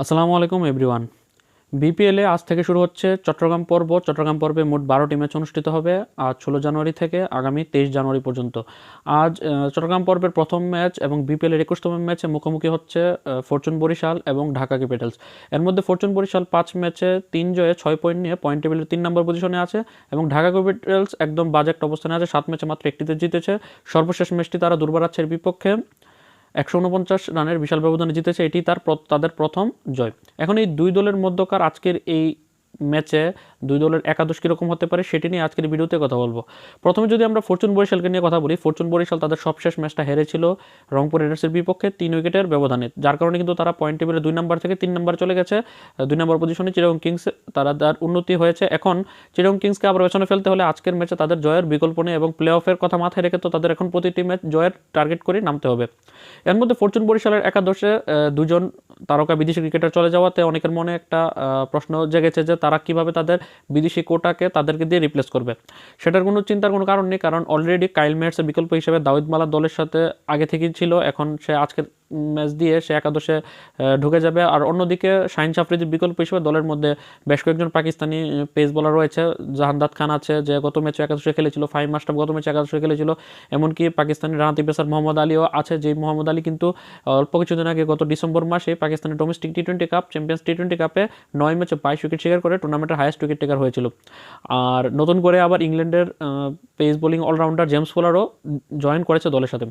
আসসালামু আলাইকুম, এভরিওয়ান। বিপিএলে আজ থেকে শুরু হচ্ছে চট্টগ্রাম পর্ব। চট্টগ্রাম পর্বে মোট বারোটি ম্যাচ অনুষ্ঠিত হবে আজ ষোলো জানুয়ারি থেকে আগামী তেইশ জানুয়ারি পর্যন্ত। আজ চট্টগ্রাম পর্বের প্রথম ম্যাচ এবং বিপিএলের একুশতম ম্যাচে মুখোমুখি হচ্ছে ফরচুন বরিশাল এবং ঢাকা ক্যাপিটালস। এর মধ্যে ফরচুন বরিশাল পাঁচ ম্যাচে তিন জয়ে ছয় পয়েন্ট নিয়ে পয়েন্ট টেবিলের তিন নম্বর পজিশনে আছে এবং ঢাকা ক্যাপিটালস একদম বাজে একটা অবস্থানে আছে। সাত ম্যাচে মাত্র একটিতে জিতেছে। সর্বশেষ ম্যাচটি তারা দুর্বারাচ্ছের বিপক্ষে। একশো উনপঞ্চাশ রানের বিশাল ব্যবধানে জিতেছে, এটি তার তাদের প্রথম জয়। এখন এই দুই দলের মধ্যকার আজকের এই ম্যাচে দুই দলের একাদশ কীরকম হতে পারে সেটি নিয়ে আজকের ভিডিওতে কথা বলব। প্রথমে যদি আমরা ফরচুন বরিশালকে নিয়ে কথা বলি, ফরচুন বরিশাল তাদের সবশেষ ম্যাচটা হেরেছিল রংপুর রাইডার্সের বিপক্ষে তিন উইকেটের ব্যবধানে। যার কারণে কিন্তু তারা পয়েন্ট টেবিলে দুই নম্বর থেকে তিন নম্বর চলে গেছে। দুই নম্বর পজিশনে চিরং কিংস, তারা তার উন্নতি হয়েছে। এখন চিরং কিংসকে আবার পেছনে ফেলতে হলে আজকের ম্যাচে তাদের জয়ের বিকল্প নেই এবং প্লে অফের কথা মাথায় রেখে তো তাদের এখন প্রতিটি ম্যাচ জয়ের টার্গেট করে নামতে হবে। এর মধ্যে ফরচুন বরিশালের একাদশে দুজন তারকা বিদেশি ক্রিকেটার চলে যাওয়াতে অনেকের মনে একটা প্রশ্ন জেগেছে যে তারা কীভাবে তাদের বিদেশি কোটাকে তাদেরকে দিয়ে রিপ্লেস করবে। সেটার কোনো চিন্তার কোনো কারণ নেই, কারণ অলরেডি কাইল মেয়ার্সের বিকল্প হিসেবে দাউদ মালা দলের সাথে আগে থেকেই ছিল, এখন সে আজকের ম্যাচ দিয়ে সে একাদশে ঢুকে যাবে। আর অন্যদিকে শাহিন সাফরিদির বিকল্প হিসেবে দলের মধ্যে বেশ কয়েকজন পাকিস্তানি পেস বোলার রয়েছে। জাহান্দাত খান আছে যে গত ম্যাচে একাদশে খেলেছিল ফাইভ মাস্টার গত ম্যাচে একাদশে খেলেছিল, এমনকি পাকিস্তানি রানাতি পেসার মোহাম্মদ আলীও আছে। যে মোহাম্মদ আলী কিন্তু অল্প কিছুদিন আগে গত ডিসেম্বর মাসে পাকিস্তানের domestic T twenty cup champions T twenty কাপে নয় ম্যাচে বাইশ উইকেট শিকার করে টুর্নামেন্টের হায়েস্ট উইকেট টেকার হয়েছিল। আর নতুন করে আবার ইংল্যান্ডের পেস বোলিং অলরাউন্ডার জেমস ফোলারও জয়েন করেছে দলের সাথে।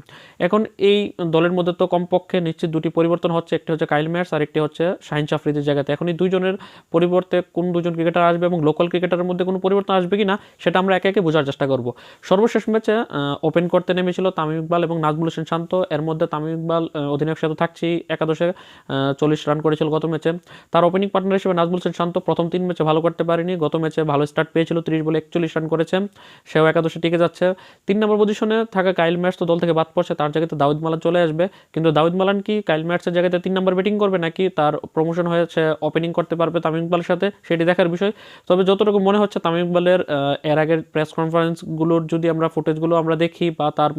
এখন এই দলের মধ্যে তো কমপক্ষে নিশ্চিত দুটি পরিবর্তন হচ্ছে, একটি হচ্ছে কাইল মেয়ার্স আর একটি হচ্ছে শাহিন শাফরিদের জায়গাতে। এখন এই দুইজনের পরিবর্তে কোন দুজন ক্রিকেটার আসবে এবং লোকাল ক্রিকেটারের মধ্যে কোনো পরিবর্তন আসবে কি না সেটা আমরা একে একে বোঝার চেষ্টা করব। সর্বশেষ ম্যাচে ওপেন করতে নেমেছিল তামিম ইকবাল এবং নাজমুল হোসেন শান্ত। এর মধ্যে তামিম ইকবাল অধিনায়ক সাথে থাকছি একাদশে চল্লিশ রান করেছিল গত ম্যাচে তার ওপেনিং পার্টনার হিসেবে নাজমুল হোসেন শান্ত প্রথম তিন ম্যাচে ভালো করতে পারেনি। গত ম্যাচে ভালো স্টার্ট পেয়েছিল, তিরিশ বলে একচল্লিশ রান করেছে। সেও একাদশে টিকে যাচ্ছে। তিন নম্বর পজিশনে থাকা কাইল ম্যাচ তো দল থেকে বাদ পড়ছে, তার জায়গাতে দাউদ মালান চলে আসবে। কিন্তু দাউদ মালান কি কাইল ম্যাচের জায়গাতে তিন নম্বর ব্যাটিং করবে নাকি তার প্রমোশন হয়েছে ওপেনিং করতে পারবে তামিম ইকবালের সাথে? সেটি দেখার বিষয়। তবে যতটুকু মনে হচ্ছে তামিম ইকবালের এর আগের প্রেস কনফারেন্সগুলোর যদি আমরা ফুটেজগুলো আমরা দেখি বা তার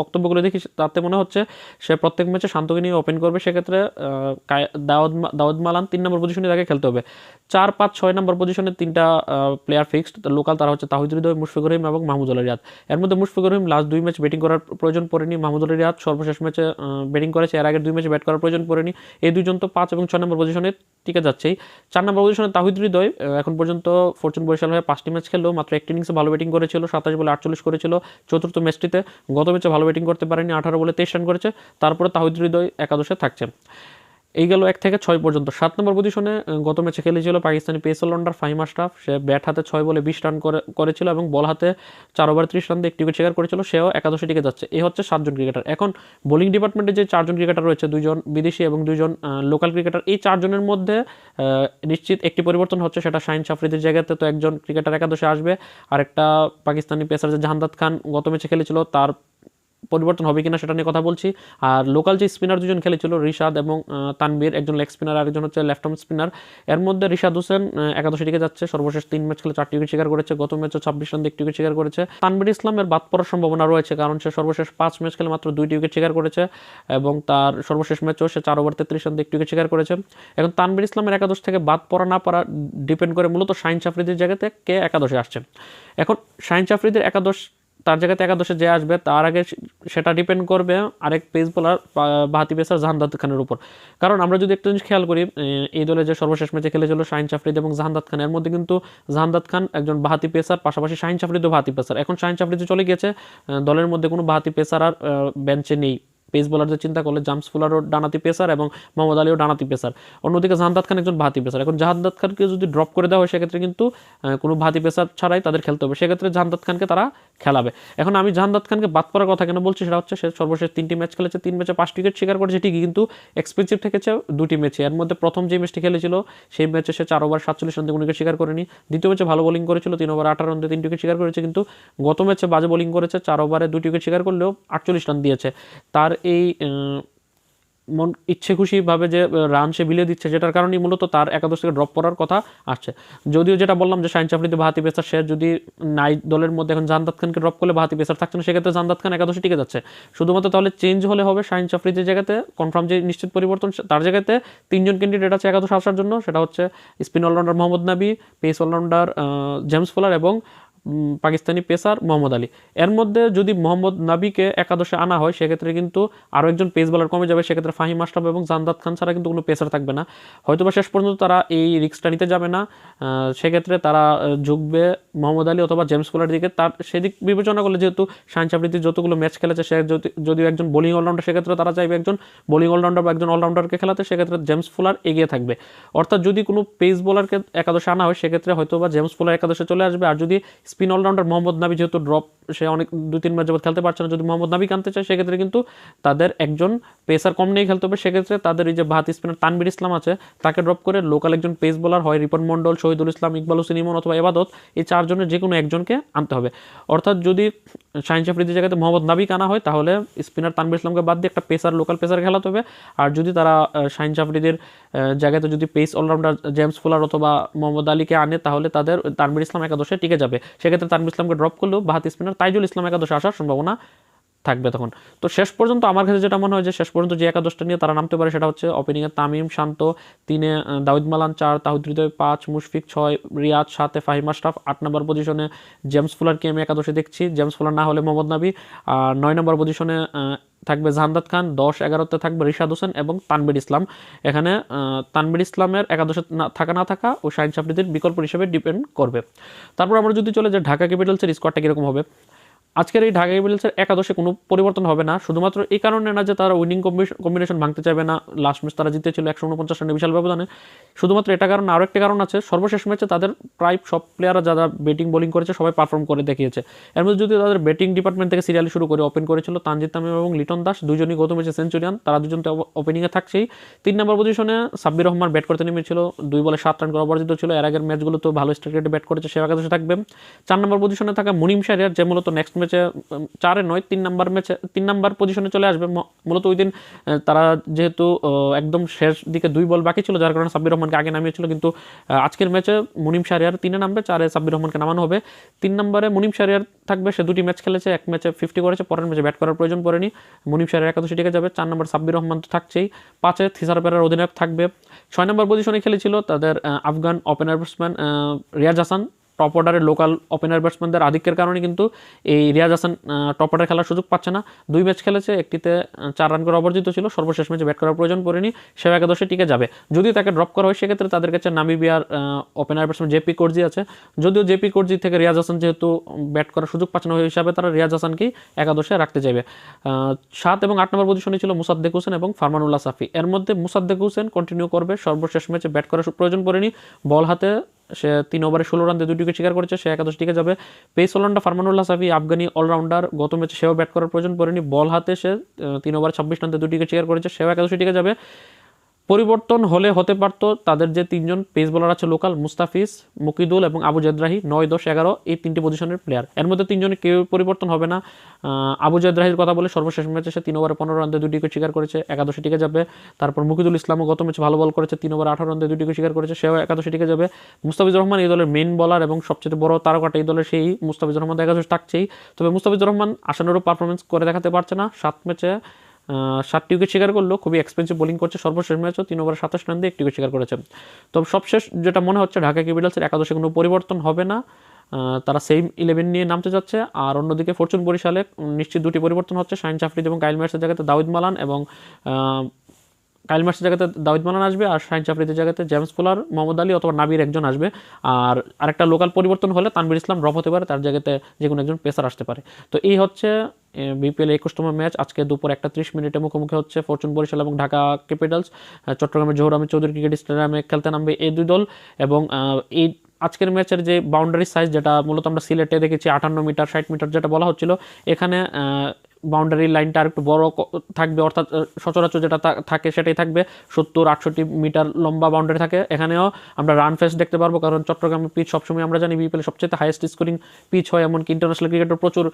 বক্তব্যগুলো দেখি, তাতে মনে হচ্ছে সে প্রত্যেক ম্যাচে শান্তকে নিয়ে ওপেন করবে। সেক্ষেত্রে দাউদ দাউদ মালান তিন নম্বর পজিশনে তাকে খেলতে হবে। চার, পাঁচ, ছয় নম্বর পজিশনে তিনটা প্লেয়ার ফিক্সড লোকাল তারা হচ্ছে তাহিদ হৃদয়, মুশফিকুর রহিম এবং মাহমুদুল রিয়াদ। এর মধ্যে মুশফিকুর রহিম লাস্ট দুই ম্যাচ ব্যাটিং করার প্রয়োজন পড়েনি। মাহমুদুল রিয়াদ সর্বশেষ ম্যাচে ব্যাটিং করেছে। এর আগের দুই ম্যাচে ব্যাট করার প্রয়োজন পড়েনি। এই দুজন তো পাঁচ এবং ছয় নম্বর পজিশনে টিকে যাচ্ছেই। চার নম্বর পজিশনে তাহিদ হৃদয় এখন পর্যন্ত ফরচুন বরিশাল হয়ে পাঁচটি ম্যাচ খেললো। মাত্র একটি ইনিংসে ভালো ব্যাটিং করেছিল, সাতাশ বলে আটচল্লিশ করেছিল। চতুর্থ ম্যাচটিতে গত ম্যাচে ভালো ব্যাটিং করতে পারেনি, আঠারো বলে তেইশ রান করেছে। তারপরে তাহিদ হৃদয় একাদশে থাকছে। এই গেল এক থেকে ছয় পর্যন্ত। সাত নম্বর পজিশনে গত ম্যাচে খেলেছিল পাকিস্তানি পেস অলরাউন্ডার ফাহিম আশরাফ। সে ব্যাট হাতে ছয় বলে বিশ রান করে, করেছিল এবং বল হাতে চার ওভার ত্রিশ রান দিয়ে একটি উইকেট শিকার করেছিল। সেও একাদশে টিকে যাচ্ছে। এই হচ্ছে সাতজন ক্রিকেটার এখন বোলিং ডিপার্টমেন্টে যে চারজন ক্রিকেটার রয়েছে দুজন বিদেশি এবং দুজন লোকাল ক্রিকেটার এই চারজনের মধ্যে নিশ্চিত একটি পরিবর্তন হচ্ছে সেটা শাহিন সাফরিদের জায়গাতে। তো একজন ক্রিকেটার একাদশে আসবে। আর একটা পাকিস্তানি পেসার যে জাহান্দাত খান গত ম্যাচে খেলেছিল, তার পরিবর্তন হবে কিনা সেটা নিয়ে কথা বলছি। আর লোকাল যে স্পিনার দুজন খেলেছিল রিশাদ এবং তানবীর একজন লেগ স্পিনার আর একজন হচ্ছে লেফট আর্ম স্পিনার। এর মধ্যে রিশাদ হোসেন আহ, একাদশে টিকে যাচ্ছে সর্বশেষ তিন ম্যাচ খেলে চারটি উইকেট শিকার করেছে গত ম্যাচে ছাব্বিশ রান একটি উইকেট শিকার করেছে। তানবীর ইসলামের বাদ পড়ার সম্ভাবনা রয়েছে কারণ সে সর্বশেষ পাঁচ ম্যাচ খেলে মাত্র দুইটি উইকেট শিকার করেছে এবং তার সর্বশেষ ম্যাচেও সে চার ওভার তেত্রিশ রান একটি উইকেট শিকার করেছে। এখন তানবীর ইসলামের একাদশ থেকে বাদ পড়া না পড়া ডিপেন্ড করে মূলত শাহিন সাফরিদের জায়গাতে কে একাদশে আসছে। এখন শাহিন সাফরিদের একাদশ তার জায়গাতে একাদশে যে আসবে, তার আগে সেটা ডিপেন্ড করবে আরেক পেস বোলার বাহাতি পেসার জাহান্দাত খানের উপর। কারণ আমরা যদি একটা জিনিস খেয়াল করি এই দলে যে সর্বশেষ ম্যাচে খেলেছিল শাহিন চাফরিদ এবং জাহান্দাত খান, এর মধ্যে কিন্তু জাহান্দাত খান একজন বাহাতি পেসার পাশাপাশি শাহিন চাফরিদও বাহাতি পেসার এখন শাহিন চাফরিদি চলে গিয়েছে দলের মধ্যে কোনো বাহাতি পেসার আর বেঞ্চে নেই। পেস বোলারদের চিন্তা করলে, জামস ফুলারও ডানাতি পেসার এবং মোহাম্মদ আলীও ডানাতি পেসার অন্যদিকে জাহান্দাত খান একজন ভাতি পেসার এখন জাহান্দাত খানকে যদি ড্রপ করে দেওয়া হয়, সেক্ষেত্রে কিন্তু কোনো ভাতি পেসার ছাড়াই তাদের খেলতে হবে। সেক্ষেত্রে জাহান্দাত খানকে তারা খেলাবে। এখন আমি জাহানদাদ খানকে বাদ পড়ার কথা কেন বলছি সেটা হচ্ছে সে সর্বশেষ তিনটি ম্যাচ খেলেছে, তিন ম্যাচে পাঁচ উইকেট শিকার করেছে, ঠিকই কিন্তু এক্সপেন্সিভ থেকেছে দুটি ম্যাচে। এর মধ্যে প্রথম যে ম্যাচটি খেলেছিল, সেই ম্যাচে সে চার ওভার সাতচল্লিশ রান উইকেট শিকার করেনি। দ্বিতীয় ম্যাচে ভালো বোলিং করেছিল, তিন ওভার আঠারো রান দিয়ে তিনটি উইকেট শিকার করেছে, কিন্তু গত ম্যাচে বাজে বোলিং করেছে, চার ওভারে দুটি উইকেট শিকার করলেও আটচল্লিশ রান দিয়েছে। তার এই মন ইচ্ছে খুশিভাবে যে রান সে বিলিয়ে দিচ্ছে, যেটার কারণেই মূলত তার একাদশ থেকে ড্রপ করার কথা আসছে। যদিও যেটা বললাম যে, শাহিন চাফরিতে বাহাতি পেসার সে যদি নাই দলের মধ্যে এখন জানদাত খানকে ড্রপ করলে বাহাতি পেসার থাকছে না, সেক্ষেত্রে জানদাত খান একাদশে টিকে যাচ্ছে। শুধুমাত্র তাহলে চেঞ্জ হলে হবে শাহিন চাফরিদের জায়গাতে কনফার্ম যে নিশ্চিত পরিবর্তন তার জায়গাতে তিনজন ক্যান্ডিডেট আছে একাদশ আসার জন্য, সেটা হচ্ছে স্পিন অলরাউন্ডার মোহাম্মদ নাবি পেস অলরাউন্ডার জেমস ফোলার এবং পাকিস্তানি পেসার মোহাম্মদ আলী। এর মধ্যে যদি মোহাম্মদ নাবিকে একাদশে আনা হয়, সেক্ষেত্রে কিন্তু আরও একজন পেস বলার কমে যাবে। সেক্ষেত্রে ফাহিম আশরাফ এবং জান্দাত খান ছাড়া কিন্তু কোনো পেসার থাকবে না। হয়তোবা শেষ পর্যন্ত তারা এই রিক্সটা নিতে যাবে না। সেক্ষেত্রে তারা ঝুঁকবে মোহাম্মদ আলী অথবা জেমস ফোলার দিকে। তার সেদিক বিবেচনা করলে যেহেতু শাহিন চাপড়িতে যতগুলো ম্যাচ খেলেছে, সে যদি, যদিও একজন বোলিং অলরাউন্ডার, সেক্ষেত্রে তারা চাইবে একজন বোলিং অলরাউন্ডার বা একজন অলরাউন্ডারকে খেলাতে। সেক্ষেত্রে জেমস ফুলার এগিয়ে থাকবে। অর্থাৎ যদি কোনো পেস বোলারকে একাদশে আনা হয়, সেক্ষেত্রে হয়তো বা জেমস ফুলার একাদশে চলে আসবে। আর যদি স্পিন অলরাউন্ডার মোহাম্মদ নাবি যেহেতু ড্রপ, সে অনেক, দুই, তিন ম্যাচ যাবত খেলতে পারছে না। যদি মোহাম্মদ নাবি আনতে চায়, সেক্ষেত্রে কিন্তু তাদের একজন পেসার কম নিয়ে খেলতে হবে। সেক্ষেত্রে তাদের এই যে ভাত স্পিনার তানবির ইসলাম আছে, তাকে ড্রপ করে লোকাল একজন পেস বোলার হয় রিপন মন্ডল শহীদুল ইসলাম, ইকবাল হোসেন ইমন অথবা এবাদত, এই চারজনের যে কোনো একজনকে আনতে হবে। অর্থাৎ যদি শাহিন শাফরিদের জায়গাতে মোহাম্মদ নাবিক আনা হয়, তাহলে স্পিনার তানবির ইসলামকে বাদ দিয়ে একটা পেসার, লোকাল পেসার খেলাতে হবে। আর যদি তারা শাহিন শাফরিদের জায়গাতে যদি পেস অলরাউন্ডার জেমস ফুলার অথবা মোহাম্মদ আলীকে আনে, তাহলে তাদের তানবির ইসলাম একাদশে টিকে যাবে। সেক্ষেত্রে তানবির ইসলামকে ড্রপ করলেও বাহাত স্পিনার তাইজুল ইসলাম একাদশে আসার সম্ভাবনা থাকবে তখন। তো শেষ পর্যন্ত আমার কাছে যেটা মনে হয় যে শেষ পর্যন্ত যে একাদশটা নিয়ে তারা নামতে পারে সেটা হচ্ছে ওপেনিংয়ে তামিম, শান্ত, তিনে দাউদ মালান চার, তাহিদ হৃদয় পাঁচ, মুশফিক ছয়, রিয়াজ সাতে ফাহিম আশরাফ আট নম্বর পজিশনে জেমস ফুলারকে আমি একাদশে দেখছি। জেমস ফুলার না হলে মোহাম্মদ নাবি। আর নয় নম্বর পজিশনে থাকবে জাহান্দাত খান, দশ, এগারোতে থাকবে রিশাদ হোসেন এবং তানবির ইসলাম। এখানে তানবির ইসলামের একাদশে থাকা না থাকা ও শাহিন সাফরিদের বিকল্প হিসেবে ডিপেন্ড করবে। তারপর আমরা যদি চলে যে ঢাকা ক্যাপিটালসের স্কোয়াডটা কীরকম হবে? আজকের এই ঢাকা ক্যাপিটালসের একাদশে কোনো পরিবর্তন হবে না। শুধুমাত্র এই কারণে না যে তারা উইনিং কম্বিনেশন ভাঙতে চাইবে না। লাস্ট ম্যাচ তারা জিতেছিল একশো উনপঞ্চাশ রানের বিশাল ব্যবধানে। শুধুমাত্র এটা কারণ আরও একটা কারণ আছে, সর্বশেষ ম্যাচে তাদের প্রায় সব প্লেয়াররা যারা ব্যাটিং বোলিং করেছে সবাই পারফর্ম করে দেখিয়েছে। এর মধ্যে যদি তাদের ব্যাটিং ডিপার্টমেন্ট থেকে সিরিয়ালি শুরু করে ওপেন করেছিল তানজিদ তামিম এবং লিটন দাস, দুজনই গত ম্যাচে সেঞ্চুরিয়ান তারা দুজন তো ওপেনিংয়ে থাকছেই। তিন নম্বর পজিশনে সাব্বির রহমান ব্যাট করতে নেমেছিল, দুই বলে সাত রান করে অপরাজিত ছিল। এর আগের ম্যাচগুলো তো ভালো স্ট্রাইক রেটে ব্যাট করেছে সে একাদশে থাকবে। চার নম্বর পজিশনে থাকা মুনিম শারিয়ার যে মূলত নেক্সট ম্যাচে, চারে নয়, তিন নাম্বার ম্যাচে, তিন নাম্বার পজিশনে চলে আসবে। মূলত ওই দিন তারা যেহেতু একদম শেষ দিকে দুই বল বাকি ছিল, যার কারণে সাব্বির রহমানকে আগে নামিয়েছিল। কিন্তু আজকের ম্যাচে মুনিম শারিয়ার তিনে নামবে, চারে সাব্বির রহমানকে নামানো হবে। তিন নম্বরে মুনিম শারিয়ার থাকবে, সে দুটি ম্যাচ খেলেছে, এক ম্যাচে ফিফটি করেছে, পরের ম্যাচে ব্যাট করার প্রয়োজন পড়েনি। মুনিম শারিয়ার একাদশী টিকে যাবে, চার নম্বর সাব্বির রহমান তো থাকছেই। পাঁচে থিসার পেরার অধিনায়ক থাকবে। ছয় নম্বর পজিশনে খেলেছিল তাদের Afghan opener batsman Riaz Hasan. Top অর্ডারের লোকাল ওপেনার ব্যাটসম্যানদের আধিক্যের কারণে কিন্তু এই রিয়াজ হাসান টপ অর্ডার খেলার সুযোগ পাচ্ছে না। দুই ম্যাচ খেলেছে, একটিতে চার রান করে অবর্জিত ছিল, সর্বশেষ ম্যাচে ব্যাট করার প্রয়োজন পড়েনি, সেও একাদশে টিকে যাবে। যদি তাকে ড্রপ করা হয়, সেক্ষেত্রে তাদের কাছে নামিবিয়ার ওপেনার ব্যাটসম্যান জেপি কোর্জি আছে। যদিও জেপি কোর্জি থেকে রিয়াজ হাসান যেহেতু ব্যাট করার সুযোগ পাচ্ছে না, ওই হিসাবে তারা রিয়াজ হাসানকেই একাদশে রাখতে চাইবে। সাত এবং আট নম্বর পজিশনে ছিল মুসাদ্দেক হোসেন এবং ফারমানুল্লাহ সাফি। এর মধ্যে মুসাদ্দেক হোসেন কন্টিনিউ করবে, সর্বশেষ ম্যাচে ব্যাট করার প্রয়োজন পড়েনি। বল হাতে সে তিন ওভারে ষোলো রান দিয়ে দুটিকে শিকার করেছে, সে একাদশ টিকে যাবে। Pace allrounder Farmanullah Safi, Afghani allrounder, গত ম্যাচে সেও ব্যাট করার প্রয়োজন পড়েনি। বল হাতে সে তিন ওভারে ছাব্বিশ রান দিয়ে দুটিকে শিকার করেছে, সেও একাদশ টিকে যাবে। পরিবর্তন হলে হতে পারতো তাদের যে তিনজন পেস বোলার আছে লোকাল মুস্তাফিজ, মুকিদুল এবং আবু জেদ্রাহি, নয় দশ এগারো এই তিনটি পজিশনের প্লেয়ার এর মধ্যে তিনজনে কেউ পরিবর্তন হবে না। আবু জেদ্রাহির কথা বলে সর্বশেষ ম্যাচে সে তিন ওভারে পনেরো রান দিয়ে দুটি উইকেট শিকার করেছে, একাদশে টিকে যাবে। তারপর মুকিদুল ইসলামও গত ম্যাচে ভালো বল করেছে, তিন ওভার আঠারো রান দিয়ে দুটি উইকেট শিকার করেছে, সেও একাদশে টিকে যাবে। মুস্তাফিজুর রহমান এই দলের মেন বলার এবং সবচেয়ে বড় তারকাটা এই দলের সেই মুস্তাফিজুর রহমান একাদশ থাকছেই। তবে মুস্তাফিজুর রহমান আশানুরূপ পারফরমেন্স করে দেখাতে পারছে না। সাত ম্যাচে সাতটি উইকেট শিকার করল, খুবই এক্সপেন্সিভ বোলিং করছে, সর্বশেষ ম্যাচও তিন ওভার সাতাশ রান দিয়ে একটি উইকেট শিকার করেছে। তো সবশেষ যেটা মনে হচ্ছে, ঢাকা ক্যাপিটালসের একাদশে কোনো পরিবর্তন হবে না। তারা সেম ইলেভেন নিয়ে নামতে যাচ্ছে, আর অন্যদিকে ফরচুন বরিশালে নিশ্চিত দুটি পরিবর্তন হচ্ছে, শাহিন চাফরিদ এবং কাইল ম্যাচের জায়গাতে দাউদ মালান এবং কাইল মার্সের জায়গাতে দাউদ মালান আসবে, আর শাহিন চাফরিদের জায়গাতে জেমস পোলার মোহাম্মদ আলী অথবা নাবির একজন আসবে। আর আরেকটা লোকাল পরিবর্তন হলে তানবির ইসলাম রফ হতে পারে তার জায়গাতে যে কোনো একজন পেসার আসতে পারে। তো এই হচ্ছে বিপিএল একুশতম ম্যাচ। আজকে দুপুর একটা ত্রিশ মিনিটে মুখোমুখি হচ্ছে ফরচুন বরিশাল এবং ঢাকা ক্যাপিটালস। চট্টগ্রামের জহুর চৌধুরী ক্রিকেট স্টেডিয়ামে খেলতে নামবে এই দুই দল এবং এই আজকের ম্যাচের যে বাউন্ডারি সাইজ যেটা মূলত আমরা সিলেটে দেখেছি, আটান্ন মিটার, ষাট মিটার যেটা বলা হচ্ছিল, এখানে বাউন্ডারি লাইনটা আর একটু বড় থাকবে, অর্থাৎ সচরাচর যেটা থাকে সেটাই থাকবে। সত্তর, আটষট্টি মিটার লম্বা বাউন্ডারি থাকে। এখানেও আমরা রান ফেস দেখতে পারব, কারণ চট্টগ্রামের পিচ সবসময় আমরা জানি বিপিএল সবচেয়ে হাইয়েস্ট স্কোরিং পিচ হয়, এমনকি ইন্টারন্যাশনাল ক্রিকেটের প্রচুর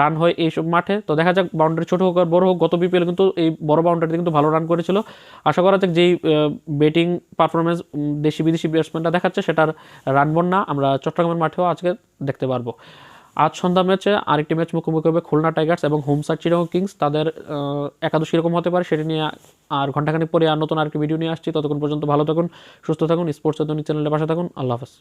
রান হয় এইসব মাঠে। তো দেখা যাক বাউন্ডারি ছোট হোক আর বড় হোক, গত বিপিএল কিন্তু এই বড় বাউন্ডারিতে কিন্তু ভালো রান করেছিল। আশা করা যাক যেই ব্যাটিং পারফরমেন্স দেশি বিদেশি ব্যাটসম্যানরা দেখাচ্ছে, সেটার রান বন্যা আমরা চট্টগ্রামের মাঠেও আজকে দেখতে পারব। আজ সন্ধ্যা ম্যাচে আরেকটি ম্যাচ মুখোমুখি হবে খুলনা টাইগার্স এবং হোমসার চিরং কিংস। তাদের একাদশ কীরকম হতে পারে সেটি নিয়ে আর ঘন্টাখানিক পরে আর নতুন আরেকটি ভিডিও নিয়ে আসছি। ততক্ষণ পর্যন্ত ভালো থাকুন, সুস্থ থাকুন, স্পোর্টস চ্যানেলের পাশে থাকুন। আল্লাহ হাফেজ।